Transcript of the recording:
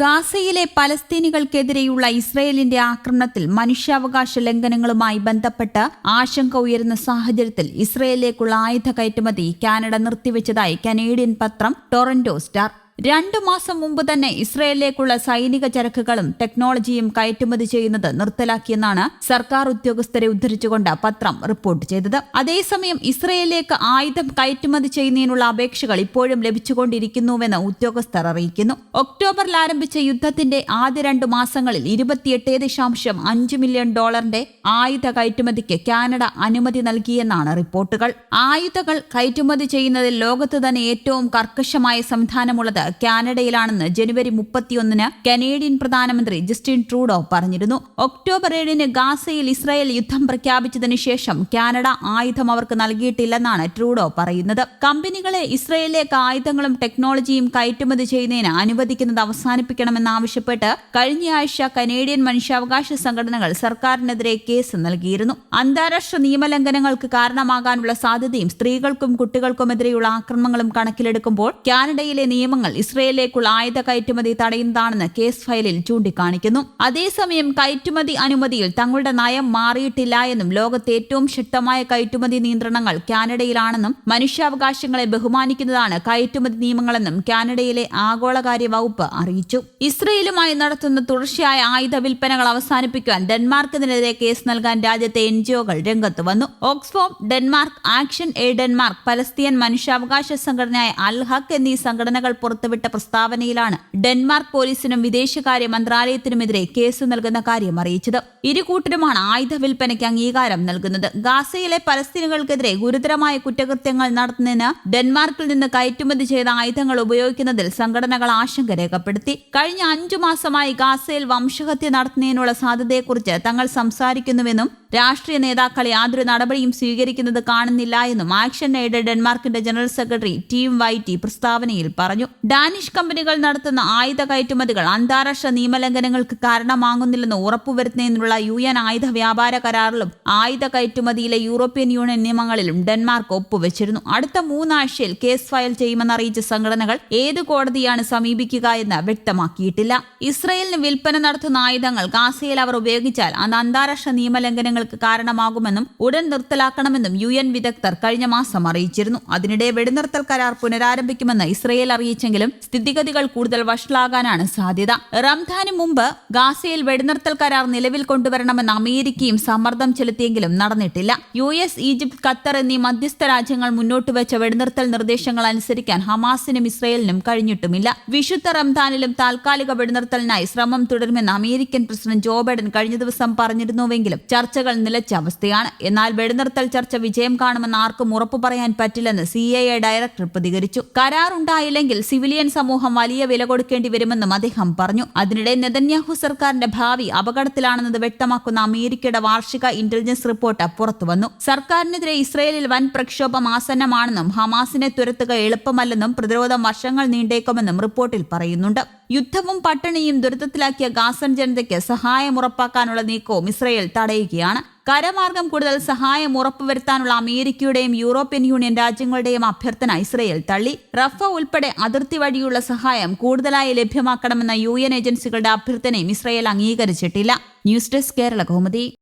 ഗാസയിലെ പലസ്തീനികൾക്കെതിരെയുള്ള ഇസ്രയേലിന്റെ ആക്രമണത്തിൽ മനുഷ്യാവകാശ ലംഘനങ്ങളുമായി ബന്ധപ്പെട്ട് ആശങ്ക ഉയരുന്ന സാഹചര്യത്തിൽ ഇസ്രയേലിലേക്കുള്ള ആയുധ കയറ്റുമതി കാനഡ നിർത്തിവെച്ചതായി കനേഡിയൻ പത്രം ടൊറന്റോ സ്റ്റാർ രണ്ടു മാസം മുമ്പ് തന്നെ ഇസ്രയേലിലേക്കുള്ള സൈനിക ചരക്കുകളും ടെക്നോളജിയും കയറ്റുമതി ചെയ്യുന്നത് നിർത്തലാക്കിയെന്നാണ് സർക്കാർ ഉദ്യോഗസ്ഥരെ ഉദ്ധരിച്ചുകൊണ്ട് പത്രം റിപ്പോർട്ട് ചെയ്തത്. അതേസമയം ഇസ്രയേലിലേക്ക് ആയുധം കയറ്റുമതി ചെയ്യുന്നതിനുള്ള അപേക്ഷകൾ ഇപ്പോഴും ലഭിച്ചുകൊണ്ടിരിക്കുന്നുവെന്ന് ഉദ്യോഗസ്ഥർ അറിയിക്കുന്നു. ഒക്ടോബറിൽ ആരംഭിച്ച യുദ്ധത്തിന്റെ ആദ്യ രണ്ടു മാസങ്ങളിൽ ഇരുപത്തിയെട്ട് ദശാംശം അഞ്ച് മില്യൺ ഡോളറിന്റെ ആയുധ കയറ്റുമതിക്ക് കാനഡ അനുമതി നൽകിയെന്നാണ് റിപ്പോർട്ടുകൾ. ആയുധങ്ങൾ കയറ്റുമതി ചെയ്യുന്നതിൽ ലോകത്ത് തന്നെ ഏറ്റവും കർക്കശമായ സംവിധാനമുള്ളത് കാനഡയിലാണെന്ന് ജനുവരി മുപ്പത്തിയൊന്നിന് കനേഡിയൻ പ്രധാനമന്ത്രി ജസ്റ്റിൻ ട്രൂഡോ പറഞ്ഞിരുന്നു. ഒക്ടോബർ ഏഴിന് ഗാസയിൽ ഇസ്രായേൽ യുദ്ധം പ്രഖ്യാപിച്ചതിനു ശേഷം കാനഡ ആയുധം അവർക്ക് നൽകിയിട്ടില്ലെന്നാണ് ട്രൂഡോ പറയുന്നത്. കമ്പനികളെ ഇസ്രായേലിലേക്ക് ആയുധങ്ങളും ടെക്നോളജിയും കയറ്റുമതി ചെയ്യുന്നതിന് അനുവദിക്കുന്നത് അവസാനിപ്പിക്കണമെന്നാവശ്യപ്പെട്ട് കഴിഞ്ഞയാഴ്ച കനേഡിയൻ മനുഷ്യാവകാശ സംഘടനകൾ സർക്കാരിനെതിരെ കേസ് നൽകിയിരുന്നു. അന്താരാഷ്ട്ര നിയമലംഘനങ്ങൾക്ക് കാരണമാകാനുള്ള സാധ്യതയും സ്ത്രീകൾക്കും കുട്ടികൾക്കുമെതിരെയുള്ള ആക്രമണങ്ങളും കണക്കിലെടുക്കുമ്പോൾ കാനഡയിലെ നിയമങ്ങൾ ഇസ്രയേലിലേക്കുള്ള ആയുധ കയറ്റുമതി തടയുന്നതാണെന്ന് കേസ് ഫയലിൽ ചൂണ്ടിക്കാണിക്കുന്നു. അതേസമയം കയറ്റുമതി അനുമതിയിൽ തങ്ങളുടെ നയം മാറിയിട്ടില്ല എന്നും ലോകത്തെ ഏറ്റവും ശക്തമായ കയറ്റുമതി നിയന്ത്രണങ്ങൾ കാനഡയിലാണെന്നും മനുഷ്യാവകാശങ്ങളെ ബഹുമാനിക്കുന്നതാണ് കയറ്റുമതി നിയമങ്ങളെന്നും കാനഡയിലെ ആഗോളകാര്യ വകുപ്പ് അറിയിച്ചു. ഇസ്രയേലുമായി നടത്തുന്ന തുടർച്ചയായ ആയുധ വിൽപ്പനകൾ അവസാനിപ്പിക്കാൻ ഡെൻമാർക്കിനെതിരെ കേസ് നൽകാൻ രാജ്യത്തെ എൻജിഒകൾ രംഗത്ത് വന്നു. Oxfam Denmark action aid Denmark Palestine മനുഷ്യാവകാശ സംഘടനയായ അൽ ഹക്ക് എന്നീ സംഘടനകൾ പുറത്തുവിട്ട പ്രസ്താവനയിലാണ് ഡെൻമാർക്ക് പോലീസിനും വിദേശകാര്യ മന്ത്രാലയത്തിനുമെതിരെ കേസ് നൽകുന്ന കാര്യം അറിയിച്ചത്. ഇരുകൂട്ടരുമാണ് ആയുധ വിൽപ്പനയ്ക്ക് അംഗീകാരം നൽകുന്നത്. ഗാസയിലെ പലസ്തീനുകൾക്കെതിരെ ഗുരുതരമായ കുറ്റകൃത്യങ്ങൾ നടത്തുന്നതിന് ഡെൻമാർക്കിൽ നിന്ന് കയറ്റുമതി ചെയ്ത ആയുധങ്ങൾ ഉപയോഗിക്കുന്നതിൽ സംഘടനകൾ ആശങ്ക രേഖപ്പെടുത്തി. കഴിഞ്ഞ അഞ്ചു മാസമായി ഗാസയിൽ വംശഹത്യ നടത്തുന്നതിനുള്ള സാധ്യതയെക്കുറിച്ച് തങ്ങൾ സംസാരിക്കുന്നുവെന്നും രാഷ്ട്രീയ നേതാക്കൾ യാതൊരു നടപടിയും സ്വീകരിക്കുന്നത് കാണുന്നില്ല എന്നും ആക്ഷൻ എയ്ഡ് ഡെൻമാർക്കിന്റെ ജനറൽ സെക്രട്ടറി ടീം വൈറ്റി പ്രസ്താവനയിൽ പറഞ്ഞു. ഡാനിഷ് കമ്പനികൾ നടത്തുന്ന ആയുധ കയറ്റുമതികൾ അന്താരാഷ്ട്ര നിയമലംഘനങ്ങൾക്ക് കാരണമാകുന്നില്ലെന്ന് ഉറപ്പുവരുത്തുന്നതിനുള്ള യു എൻ ആയുധ വ്യാപാര കരാറിലും ആയുധ കയറ്റുമതിയിലെ യൂറോപ്യൻ യൂണിയൻ നിയമങ്ങളിലും ഡെൻമാർക്ക് ഒപ്പുവെച്ചിരുന്നു. അടുത്ത മൂന്നാഴ്ചയിൽ കേസ് ഫയൽ ചെയ്യുമെന്ന് അറിയിച്ച സംഘടനകൾ ഏത് കോടതിയാണ് സമീപിക്കുക എന്ന് വ്യക്തമാക്കിയിട്ടില്ല. ഇസ്രയേലിന് വിൽപ്പന നടത്തുന്ന ആയുധങ്ങൾ ഗാസയിൽ അവർ ഉപയോഗിച്ചാൽ അത് അന്താരാഷ്ട്ര നിയമലംഘനങ്ങൾക്ക് കാരണമാകുമെന്നും ഉടൻ നിർത്തലാക്കണമെന്നും യു എൻ വിദഗ്ധർ കഴിഞ്ഞ മാസം അറിയിച്ചിരുന്നു. അതിനിടെ വെടിനിർത്തൽ കരാർ പുനരാരംഭിക്കുമെന്ന് ഇസ്രയേൽ അറിയിച്ചെങ്കിലും സ്ഥിതിഗതികൾ കൂടുതൽ വഷളാകാനാണ് സാധ്യത. റംദാന് മുമ്പ് ഗാസയിൽ വെടിനിർത്തൽ കരാർ നിലവിൽ കൊണ്ടുവരണമെന്ന് അമേരിക്കയും സമ്മർദ്ദം ചെലുത്തിയെങ്കിലും നടന്നിട്ടില്ല. യു എസ് ഈജിപ്ത് ഖത്തർ എന്നീ മധ്യസ്ഥ രാജ്യങ്ങൾ മുന്നോട്ട് വെച്ച വെടിനിർത്തൽ നിർദ്ദേശങ്ങൾ അനുസരിക്കാൻ ഹമാസിനും ഇസ്രയേലിനും കഴിഞ്ഞിട്ടുമില്ല. വിശുദ്ധ റംദാനിലും താൽക്കാലിക വെടിനിർത്തലിനായി ശ്രമം തുടരുമെന്ന് അമേരിക്കൻ പ്രസിഡന്റ് ജോ ബൈഡൻ കഴിഞ്ഞ ദിവസം പറഞ്ഞിരുന്നുവെങ്കിലും ചർച്ചകൾ നിലച്ച അവസ്ഥയാണ്. എന്നാൽ വെടിനിർത്തൽ ചർച്ച വിജയം കാണുമെന്ന് ആർക്കും ഉറപ്പു പറയാൻ പറ്റില്ലെന്ന് സി ഡയറക്ടർ പ്രതികരിച്ചു. കരാറുണ്ടായില്ലെങ്കിൽ സിവിലിയൻ സമൂഹം വലിയ വില കൊടുക്കേണ്ടി വരുമെന്നും അദ്ദേഹം പറഞ്ഞു. അതിനിടെ നെതന്യാഹു സർക്കാരിന്റെ ഭാവി അപകടത്തിലാണെന്നത് വ്യക്തമാക്കുന്ന അമേരിക്കയുടെ വാർഷിക ഇന്റലിജൻസ് റിപ്പോർട്ട് പുറത്തുവന്നു. സർക്കാരിനെതിരെ ഇസ്രയേലിൽ വൻ പ്രക്ഷോഭം ആസന്നമാണെന്നും ഹമാസിനെ തുരത്തുക എളുപ്പമല്ലെന്നും പ്രതിരോധം വർഷങ്ങൾ നീണ്ടേക്കുമെന്നും റിപ്പോർട്ടിൽ പറയുന്നുണ്ട്. യുദ്ധവും പട്ടിണിയും ദുരിതത്തിലാക്കിയ ഗാസൻ ജനതയ്ക്ക് സഹായം ഉറപ്പാക്കാനുള്ള നീക്കവും ഇസ്രയേൽ തടയുകയാണ്. കരമാർഗം കൂടുതൽ സഹായം ഉറപ്പുവരുത്താനുള്ള അമേരിക്കയുടെയും യൂറോപ്യൻ യൂണിയൻ രാജ്യങ്ങളുടെയും അഭ്യർത്ഥന ഇസ്രയേൽ തള്ളി. റഫ ഉൾപ്പെടെ അതിർത്തി വഴിയുള്ള സഹായം കൂടുതലായി ലഭ്യമാക്കണമെന്ന യു ഏജൻസികളുടെ അഭ്യർത്ഥനയും Israel അംഗീകരിച്ചിട്ടില്ല. News desk Kerala Kaumudi.